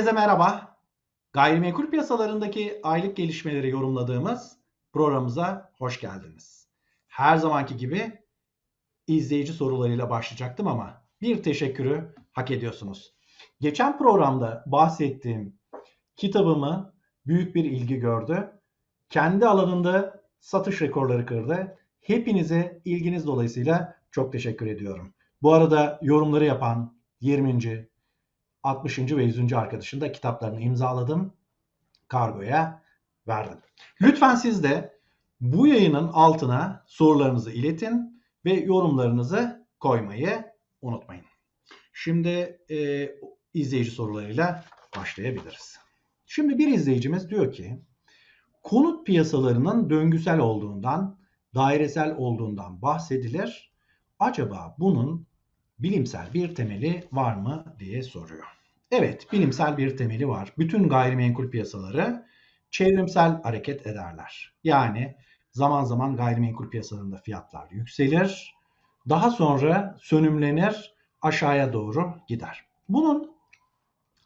Herkese merhaba. Gayrimenkul piyasalarındaki aylık gelişmeleri yorumladığımız programımıza hoş geldiniz. Her zamanki gibi izleyici sorularıyla başlayacaktım ama bir teşekkürü hak ediyorsunuz. Geçen programda bahsettiğim kitabımı büyük bir ilgi gördü. Kendi alanında satış rekorları kırdı. Hepinize ilginiz dolayısıyla çok teşekkür ediyorum. Bu arada yorumları yapan 20. 60. ve 100. arkadaşın da kitaplarını imzaladım. Kargoya verdim. Lütfen siz de bu yayının altına sorularınızı iletin ve yorumlarınızı koymayı unutmayın. Şimdi e, izleyici sorularıyla başlayabiliriz. Şimdi bir izleyicimiz diyor ki konut piyasalarının döngüsel olduğundan, dairesel olduğundan bahsedilir. Acaba bunun bilimsel bir temeli var mı diye soruyor. Evet, bilimsel bir temeli var. Bütün gayrimenkul piyasaları çevrimsel hareket ederler. Yani zaman zaman gayrimenkul piyasalarında fiyatlar yükselir, daha sonra sönümlenir, aşağıya doğru gider. Bunun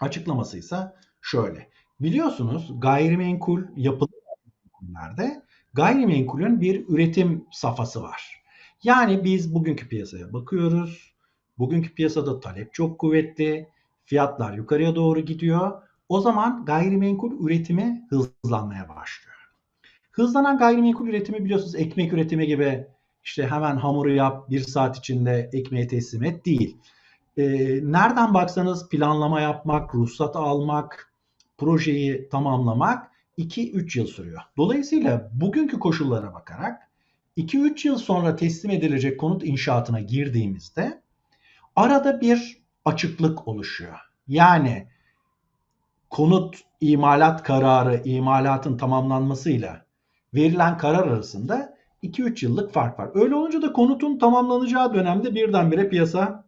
açıklaması ise şöyle. Biliyorsunuz gayrimenkul yapılı gayrimenkullerde gayrimenkulün bir üretim safhası var. Yani biz bugünkü piyasaya bakıyoruz. Bugünkü piyasada talep çok kuvvetli. Fiyatlar yukarıya doğru gidiyor. O zaman gayrimenkul üretimi hızlanmaya başlıyor. Hızlanan gayrimenkul üretimi biliyorsunuz ekmek üretimi gibi işte hemen hamuru yap bir saat içinde ekmeği teslim et değil. E, nereden baksanız planlama yapmak, ruhsat almak, projeyi tamamlamak 2-3 yıl sürüyor. Dolayısıyla bugünkü koşullara bakarak 2-3 yıl sonra teslim edilecek konut inşaatına girdiğimizde arada bir açıklık oluşuyor. Yani konut imalat kararı, imalatın tamamlanmasıyla verilen karar arasında 2-3 yıllık fark var. Öyle olunca da konutun tamamlanacağı dönemde birdenbire piyasa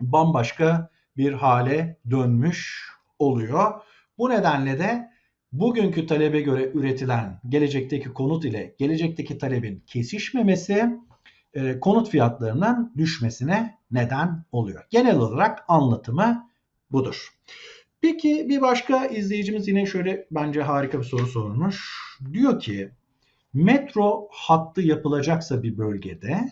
bambaşka bir hale dönmüş oluyor. Bu nedenle de bugünkü talebe göre üretilen gelecekteki konut ile gelecekteki talebin kesişmemesi e, konut fiyatlarının düşmesine neden oluyor. Genel olarak anlatımı budur. Peki bir başka izleyicimiz yine şöyle bence harika bir soru sormuş. Diyor ki metro hattı yapılacaksa bir bölgede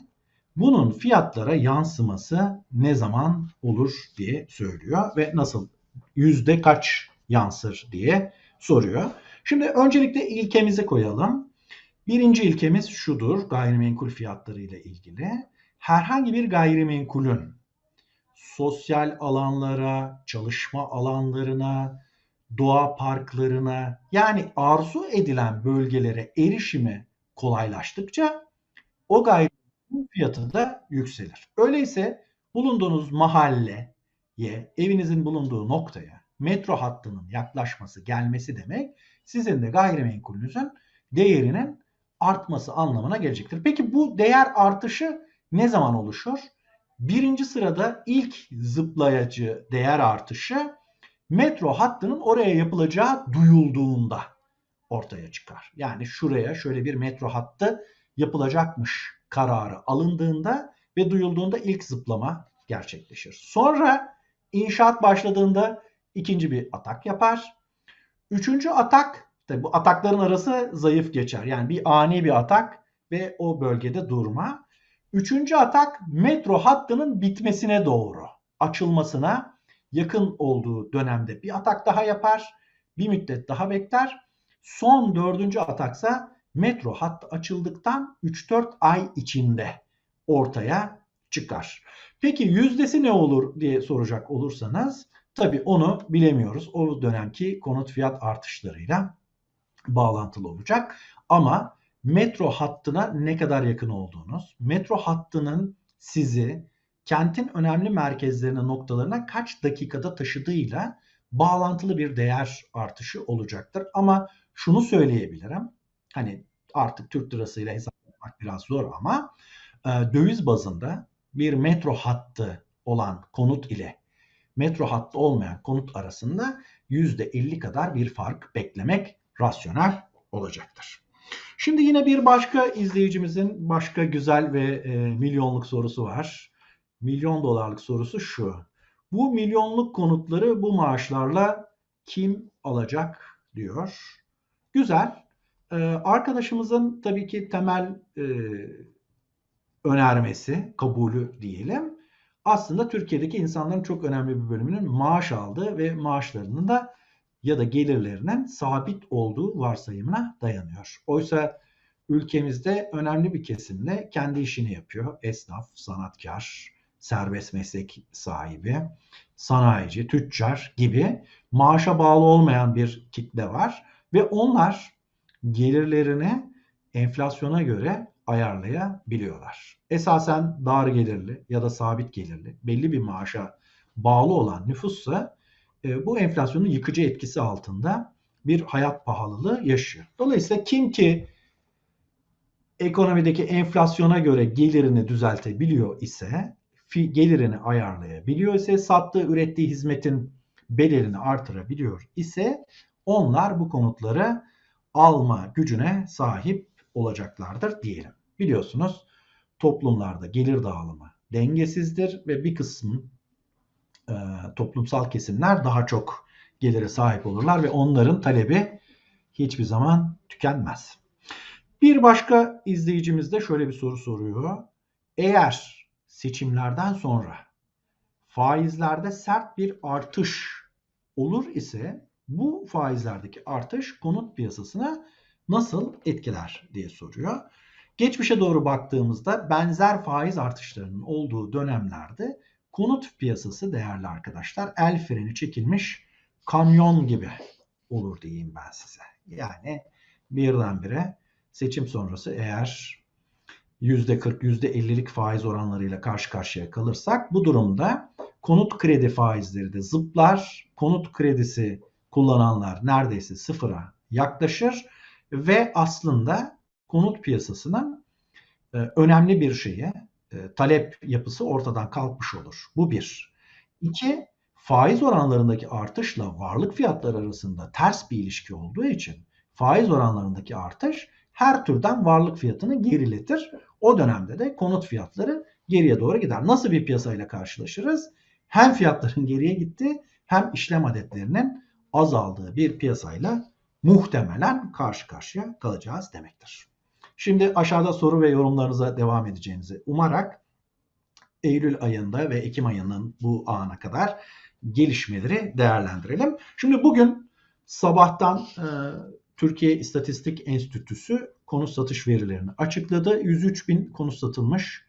bunun fiyatlara yansıması ne zaman olur diye söylüyor ve nasıl yüzde kaç yansır diye soruyor. Şimdi öncelikle ilkemizi koyalım. Birinci ilkemiz şudur gayrimenkul fiyatları ile ilgili. Herhangi bir gayrimenkulün sosyal alanlara, çalışma alanlarına, doğa parklarına yani arzu edilen bölgelere erişimi kolaylaştıkça o gayrimenkulün fiyatı da yükselir. Öyleyse bulunduğunuz mahalleye, evinizin bulunduğu noktaya metro hattının yaklaşması, gelmesi demek sizin de gayrimenkulünüzün değerinin artması anlamına gelecektir. Peki bu değer artışı ne zaman oluşur? Birinci sırada ilk zıplayıcı değer artışı metro hattının oraya yapılacağı duyulduğunda ortaya çıkar. Yani şuraya şöyle bir metro hattı yapılacakmış kararı alındığında ve duyulduğunda ilk zıplama gerçekleşir. Sonra inşaat başladığında ikinci bir atak yapar. Üçüncü atak Tabi bu atakların arası zayıf geçer. Yani bir ani bir atak ve o bölgede durma. Üçüncü atak metro hattının bitmesine doğru açılmasına yakın olduğu dönemde bir atak daha yapar. Bir müddet daha bekler. Son dördüncü ataksa metro hattı açıldıktan 3-4 ay içinde ortaya çıkar. Peki yüzdesi ne olur diye soracak olursanız tabi onu bilemiyoruz. O dönemki konut fiyat artışlarıyla bağlantılı olacak. Ama metro hattına ne kadar yakın olduğunuz, metro hattının sizi kentin önemli merkezlerine noktalarına kaç dakikada taşıdığıyla bağlantılı bir değer artışı olacaktır. Ama şunu söyleyebilirim. Hani artık Türk lirasıyla hesaplamak biraz zor ama e, döviz bazında bir metro hattı olan konut ile metro hattı olmayan konut arasında %50 kadar bir fark beklemek rasyonel olacaktır. Şimdi yine bir başka izleyicimizin başka güzel ve e, milyonluk sorusu var. Milyon dolarlık sorusu şu. Bu milyonluk konutları bu maaşlarla kim alacak diyor. Güzel. Ee, arkadaşımızın tabii ki temel e, önermesi, kabulü diyelim. Aslında Türkiye'deki insanların çok önemli bir bölümünün maaş aldığı ve maaşlarının da ya da gelirlerinin sabit olduğu varsayımına dayanıyor. Oysa ülkemizde önemli bir kesimle kendi işini yapıyor. Esnaf, sanatkar, serbest meslek sahibi, sanayici, tüccar gibi maaşa bağlı olmayan bir kitle var ve onlar gelirlerini enflasyona göre ayarlayabiliyorlar. Esasen dar gelirli ya da sabit gelirli belli bir maaşa bağlı olan nüfussa bu enflasyonun yıkıcı etkisi altında bir hayat pahalılığı yaşıyor. Dolayısıyla kim ki ekonomideki enflasyona göre gelirini düzeltebiliyor ise, gelirini ayarlayabiliyor ise, sattığı, ürettiği hizmetin bedelini artırabiliyor ise onlar bu konutları alma gücüne sahip olacaklardır diyelim. Biliyorsunuz toplumlarda gelir dağılımı dengesizdir ve bir kısmın e, toplumsal kesimler daha çok gelire sahip olurlar ve onların talebi hiçbir zaman tükenmez. Bir başka izleyicimiz de şöyle bir soru soruyor. Eğer seçimlerden sonra faizlerde sert bir artış olur ise bu faizlerdeki artış konut piyasasına nasıl etkiler diye soruyor. Geçmişe doğru baktığımızda benzer faiz artışlarının olduğu dönemlerde konut piyasası değerli arkadaşlar el freni çekilmiş kamyon gibi olur diyeyim ben size. Yani birdenbire seçim sonrası eğer %40, %50'lik faiz oranlarıyla karşı karşıya kalırsak bu durumda konut kredi faizleri de zıplar. Konut kredisi kullananlar neredeyse sıfıra yaklaşır ve aslında konut piyasasının e, önemli bir şeye e, talep yapısı ortadan kalkmış olur. Bu bir. İki, faiz oranlarındaki artışla varlık fiyatları arasında ters bir ilişki olduğu için faiz oranlarındaki artış her türden varlık fiyatını geriletir. O dönemde de konut fiyatları geriye doğru gider. Nasıl bir piyasayla karşılaşırız? Hem fiyatların geriye gitti hem işlem adetlerinin azaldığı bir piyasayla muhtemelen karşı karşıya kalacağız demektir. Şimdi aşağıda soru ve yorumlarınıza devam edeceğinizi umarak Eylül ayında ve Ekim ayının bu ana kadar gelişmeleri değerlendirelim. Şimdi bugün sabahtan e, Türkiye İstatistik Enstitüsü konut satış verilerini açıkladı. 103 bin konut satılmış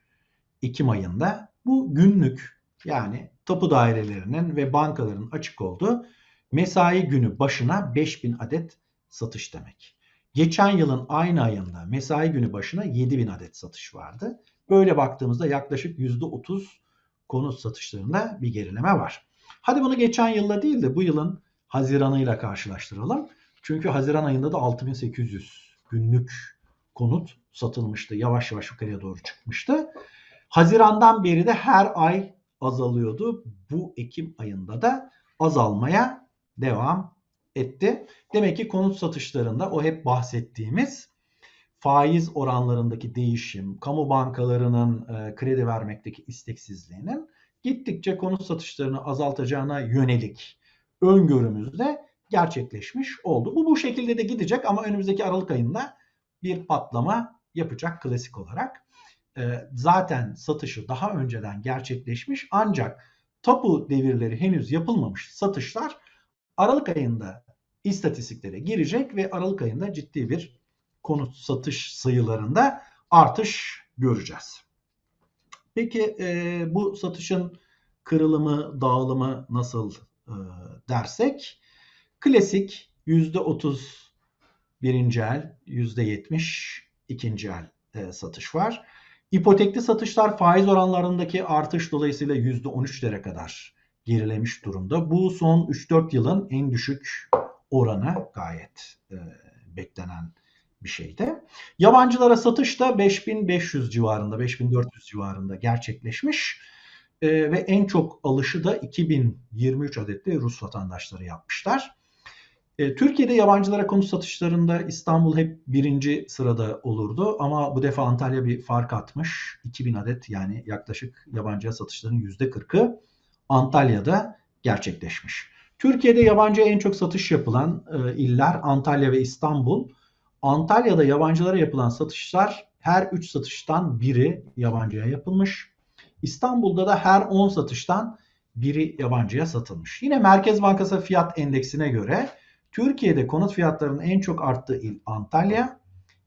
Ekim ayında. Bu günlük yani tapu dairelerinin ve bankaların açık olduğu mesai günü başına 5000 adet satış demek. Geçen yılın aynı ayında mesai günü başına 7000 adet satış vardı. Böyle baktığımızda yaklaşık %30 konut satışlarında bir gerileme var. Hadi bunu geçen yılla değil de bu yılın Haziran'ıyla karşılaştıralım. Çünkü Haziran ayında da 6800 günlük konut satılmıştı. Yavaş yavaş yukarıya doğru çıkmıştı. Haziran'dan beri de her ay azalıyordu. Bu Ekim ayında da azalmaya devam etti. Demek ki konut satışlarında o hep bahsettiğimiz faiz oranlarındaki değişim, kamu bankalarının e, kredi vermekteki isteksizliğinin gittikçe konut satışlarını azaltacağına yönelik öngörümüz de gerçekleşmiş oldu. Bu bu şekilde de gidecek ama önümüzdeki Aralık ayında bir patlama yapacak klasik olarak. E, zaten satışı daha önceden gerçekleşmiş ancak tapu devirleri henüz yapılmamış satışlar Aralık ayında istatistiklere girecek ve Aralık ayında ciddi bir konut satış sayılarında artış göreceğiz. Peki e, bu satışın kırılımı, dağılımı nasıl e, dersek klasik %30 birinci el, %70 ikinci el e, satış var. İpotekli satışlar faiz oranlarındaki artış dolayısıyla %13'lere kadar gerilemiş durumda. Bu son 3-4 yılın en düşük oranı gayet e, beklenen bir şeydi. Yabancılara satış da 5500 civarında, 5400 civarında gerçekleşmiş. E, ve en çok alışı da 2023 adetli Rus vatandaşları yapmışlar. E, Türkiye'de yabancılara konut satışlarında İstanbul hep birinci sırada olurdu ama bu defa Antalya bir fark atmış. 2000 adet yani yaklaşık yabancıya satışların %40'ı Antalya'da gerçekleşmiş. Türkiye'de yabancı en çok satış yapılan e, iller Antalya ve İstanbul. Antalya'da yabancılara yapılan satışlar her 3 satıştan biri yabancıya yapılmış. İstanbul'da da her 10 satıştan biri yabancıya satılmış. Yine Merkez Bankası fiyat endeksine göre Türkiye'de konut fiyatlarının en çok arttığı il Antalya.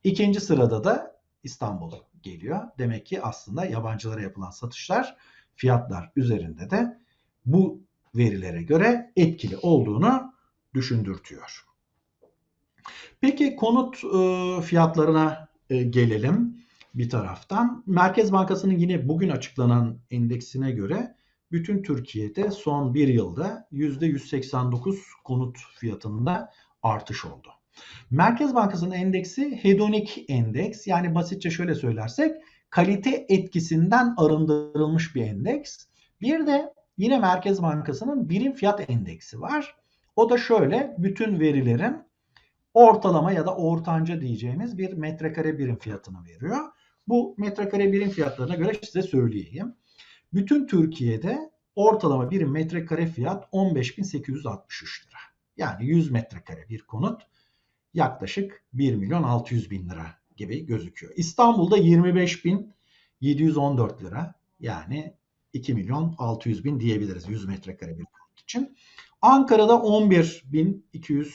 İkinci sırada da İstanbul geliyor. Demek ki aslında yabancılara yapılan satışlar fiyatlar üzerinde de bu verilere göre etkili olduğunu düşündürtüyor. Peki konut e, fiyatlarına e, gelelim bir taraftan. Merkez Bankası'nın yine bugün açıklanan endeksine göre bütün Türkiye'de son bir yılda %189 konut fiyatında artış oldu. Merkez Bankası'nın endeksi hedonik endeks yani basitçe şöyle söylersek kalite etkisinden arındırılmış bir endeks. Bir de yine Merkez Bankası'nın birim fiyat endeksi var. O da şöyle bütün verilerin ortalama ya da ortanca diyeceğimiz bir metrekare birim fiyatını veriyor. Bu metrekare birim fiyatlarına göre size söyleyeyim. Bütün Türkiye'de ortalama bir metrekare fiyat 15.863 lira. Yani 100 metrekare bir konut yaklaşık 1 milyon 600 bin lira gibi gözüküyor. İstanbul'da 25.714 lira yani 2 milyon 600 bin diyebiliriz 100 metrekare bir konut için. Ankara'da 11.200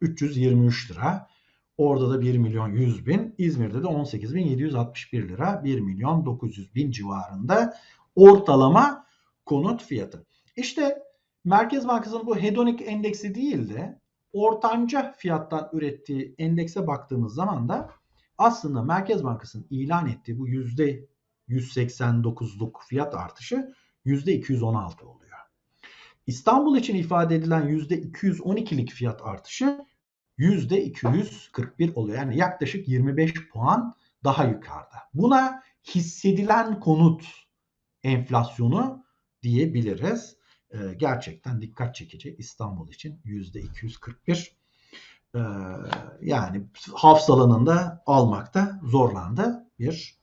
323 lira. Orada da 1 milyon 100 bin. İzmir'de de 18 bin 761 lira. 1 milyon 900 bin civarında ortalama konut fiyatı. İşte Merkez Bankası'nın bu hedonik endeksi değil de ortanca fiyattan ürettiği endekse baktığımız zaman da aslında Merkez Bankası'nın ilan ettiği bu yüzde %189'luk fiyat artışı %216 oluyor. İstanbul için ifade edilen %212'lik fiyat artışı %241 oluyor. Yani yaklaşık 25 puan daha yukarıda. Buna hissedilen konut enflasyonu diyebiliriz. E, gerçekten dikkat çekici İstanbul için yüzde 241 e, yani hafsalanında almakta zorlandı bir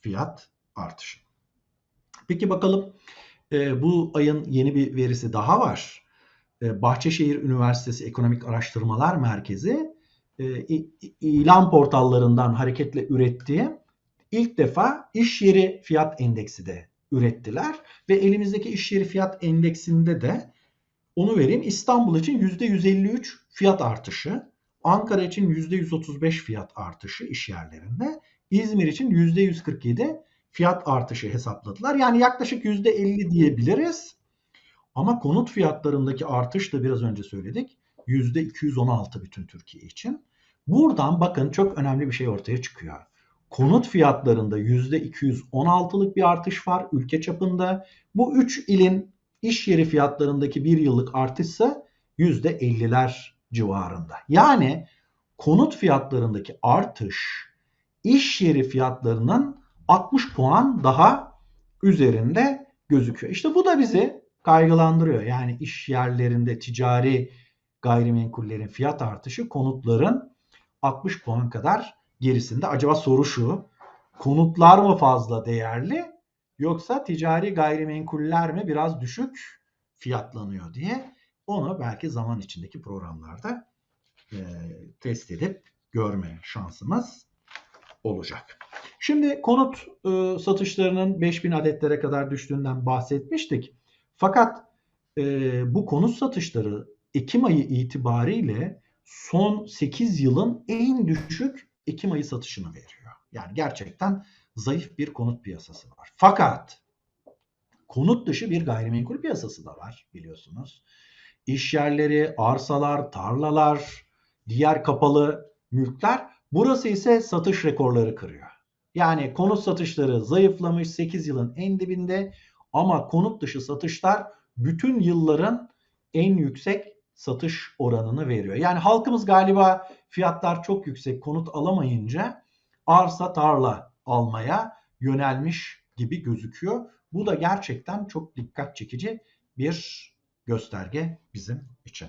fiyat artışı. Peki bakalım e, bu ayın yeni bir verisi daha var. E, Bahçeşehir Üniversitesi Ekonomik Araştırmalar Merkezi e, ilan portallarından hareketle ürettiği ilk defa iş yeri fiyat endeksi de ürettiler ve elimizdeki iş yeri fiyat endeksinde de onu vereyim. İstanbul için %153 fiyat artışı, Ankara için %135 fiyat artışı iş yerlerinde, İzmir için %147 fiyat artışı hesapladılar. Yani yaklaşık %50 diyebiliriz. Ama konut fiyatlarındaki artış da biraz önce söyledik. %216 bütün Türkiye için. Buradan bakın çok önemli bir şey ortaya çıkıyor. Konut fiyatlarında %216'lık bir artış var ülke çapında. Bu 3 ilin iş yeri fiyatlarındaki bir yıllık artışsa %50'ler civarında. Yani konut fiyatlarındaki artış iş yeri fiyatlarının 60 puan daha üzerinde gözüküyor. İşte bu da bizi kaygılandırıyor. Yani iş yerlerinde ticari gayrimenkullerin fiyat artışı konutların 60 puan kadar gerisinde. Acaba soru şu. Konutlar mı fazla değerli yoksa ticari gayrimenkuller mi biraz düşük fiyatlanıyor diye onu belki zaman içindeki programlarda e, test edip görme şansımız olacak. Şimdi konut e, satışlarının 5000 adetlere kadar düştüğünden bahsetmiştik. Fakat e, bu konut satışları Ekim ayı itibariyle son 8 yılın en düşük Ekim ayı satışını veriyor. Yani gerçekten zayıf bir konut piyasası var. Fakat konut dışı bir gayrimenkul piyasası da var biliyorsunuz. İş yerleri, arsalar, tarlalar, diğer kapalı mülkler burası ise satış rekorları kırıyor. Yani konut satışları zayıflamış 8 yılın en dibinde ama konut dışı satışlar bütün yılların en yüksek satış oranını veriyor. Yani halkımız galiba fiyatlar çok yüksek konut alamayınca arsa tarla almaya yönelmiş gibi gözüküyor. Bu da gerçekten çok dikkat çekici bir gösterge bizim için.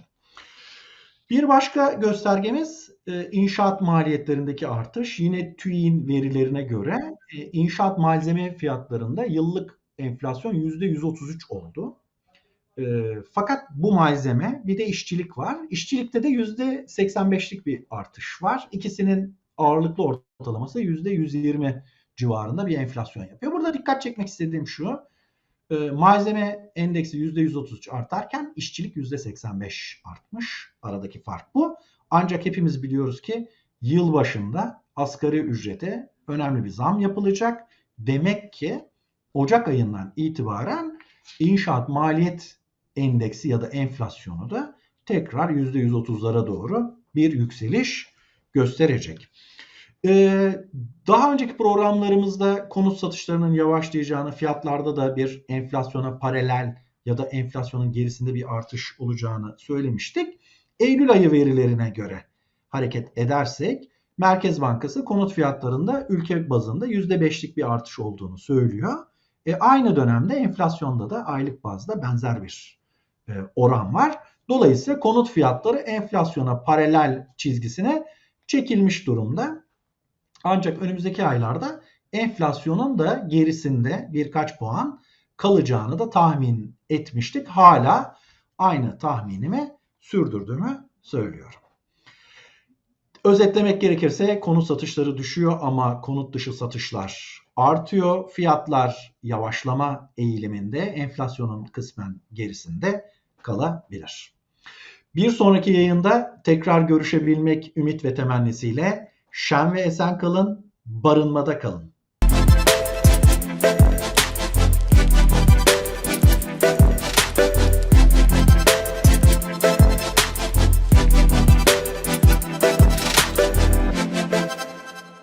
Bir başka göstergemiz e, inşaat maliyetlerindeki artış. Yine TÜİ'nin verilerine göre e, inşaat malzeme fiyatlarında yıllık enflasyon %133 oldu. E, fakat bu malzeme bir de işçilik var. İşçilikte de %85'lik bir artış var. İkisinin ağırlıklı ortalaması %120 civarında bir enflasyon yapıyor. Burada dikkat çekmek istediğim şu. E, malzeme endeksi %133 artarken işçilik %85 artmış. Aradaki fark bu. Ancak hepimiz biliyoruz ki yıl başında asgari ücrete önemli bir zam yapılacak. Demek ki Ocak ayından itibaren inşaat maliyet endeksi ya da enflasyonu da tekrar %130'lara doğru bir yükseliş gösterecek. Ee, daha önceki programlarımızda konut satışlarının yavaşlayacağını, fiyatlarda da bir enflasyona paralel ya da enflasyonun gerisinde bir artış olacağını söylemiştik. Eylül ayı verilerine göre hareket edersek Merkez Bankası konut fiyatlarında ülke bazında %5'lik bir artış olduğunu söylüyor. E, aynı dönemde enflasyonda da aylık bazda benzer bir e, oran var. Dolayısıyla konut fiyatları enflasyona paralel çizgisine çekilmiş durumda. Ancak önümüzdeki aylarda enflasyonun da gerisinde birkaç puan kalacağını da tahmin etmiştik. Hala aynı tahminimi sürdürdüğümü söylüyorum. Özetlemek gerekirse konut satışları düşüyor ama konut dışı satışlar artıyor. Fiyatlar yavaşlama eğiliminde, enflasyonun kısmen gerisinde kalabilir. Bir sonraki yayında tekrar görüşebilmek ümit ve temennisiyle şen ve esen kalın, barınmada kalın.